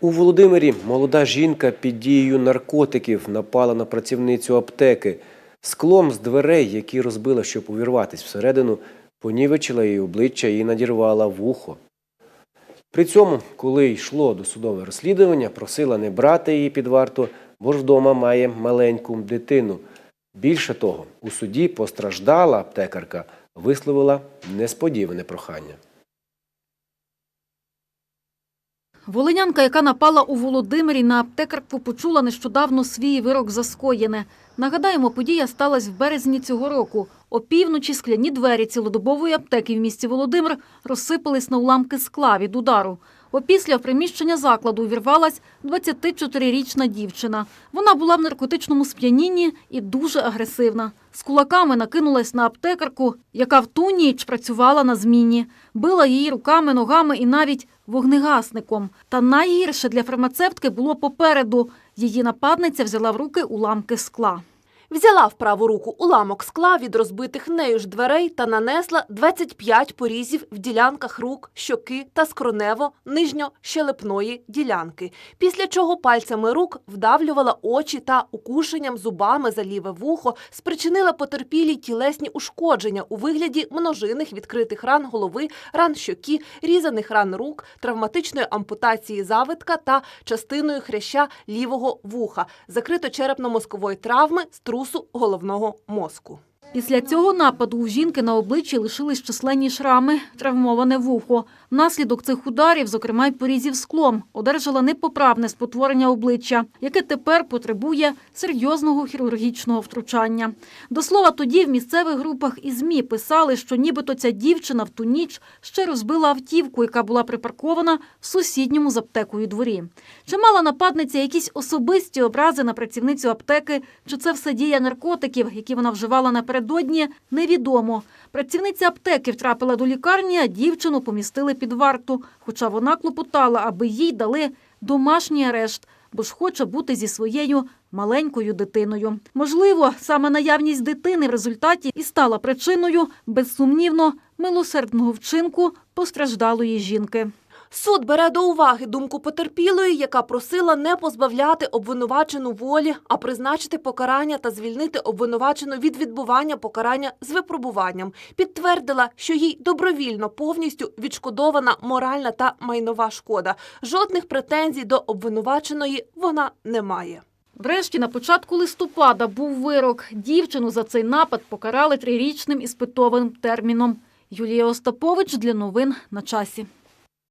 У Володимирі молода жінка під дією наркотиків напала на працівницю аптеки. Склом з дверей, які розбила, щоб увірватись всередину, понівечила її обличчя і надірвала вухо. При цьому, коли йшло досудове розслідування, просила не брати її під варту, бо ж вдома має маленьку дитину. Більше того, у суді постраждала аптекарка висловила несподіване прохання. Волинянка, яка напала у Володимирі на аптекарку, почула нещодавно свій вирок за скоєне. Нагадаємо, подія сталася в березні цього року. Опівночі скляні двері цілодобової аптеки в місті Володимир розсипались на уламки скла від удару. Опісля в приміщення закладу увірвалась 24-річна дівчина. Вона була в наркотичному сп'янінні і дуже агресивна. З кулаками накинулась на аптекарку, яка в ту ніч працювала на зміні. Била її руками, ногами і навіть вогнегасником. Та найгірше для фармацевтки було попереду. Її нападниця взяла в руки уламки скла. Взяла в праву руку уламок скла від розбитих нею ж дверей та нанесла 25 порізів в ділянках рук, щоки та скронево нижньощелепної ділянки. Після чого пальцями рук вдавлювала очі та укушенням зубами за ліве вухо спричинила потерпілій тілесні ушкодження у вигляді множинних відкритих ран голови, ран щоки, різаних ран рук, травматичної ампутації завитка та частиною хряща лівого вуха, закрито-черепно-мозкової травми, струсу головного мозку. Після цього нападу у жінки на обличчі лишились численні шрами, травмоване вухо. Внаслідок цих ударів, зокрема й порізів склом, одержала непоправне спотворення обличчя, яке тепер потребує серйозного хірургічного втручання. До слова, тоді в місцевих групах і ЗМІ писали, що нібито ця дівчина в ту ніч ще розбила автівку, яка була припаркована в сусідньому з аптекою дворі. Чи мала нападниця якісь особисті образи на працівницю аптеки, чи це все дія наркотиків, які вона вживала напередодні, невідомо. Працівниця аптеки втрапила до лікарні, а дівчину помістили під варту, хоча вона клопотала, аби їй дали домашній арешт, бо ж хоче бути зі своєю маленькою дитиною. Можливо, саме наявність дитини в результаті і стала причиною, безсумнівно, милосердного вчинку постраждалої жінки. Суд бере до уваги думку потерпілої, яка просила не позбавляти обвинувачену волі, а призначити покарання та звільнити обвинувачену від відбування покарання з випробуванням. Підтвердила, що їй добровільно повністю відшкодована моральна та майнова шкода. Жодних претензій до обвинуваченої вона не має. Врешті, на початку листопада був вирок. Дівчину за цей напад покарали трирічним іспитовим терміном. Юлія Остапович для новин на часі.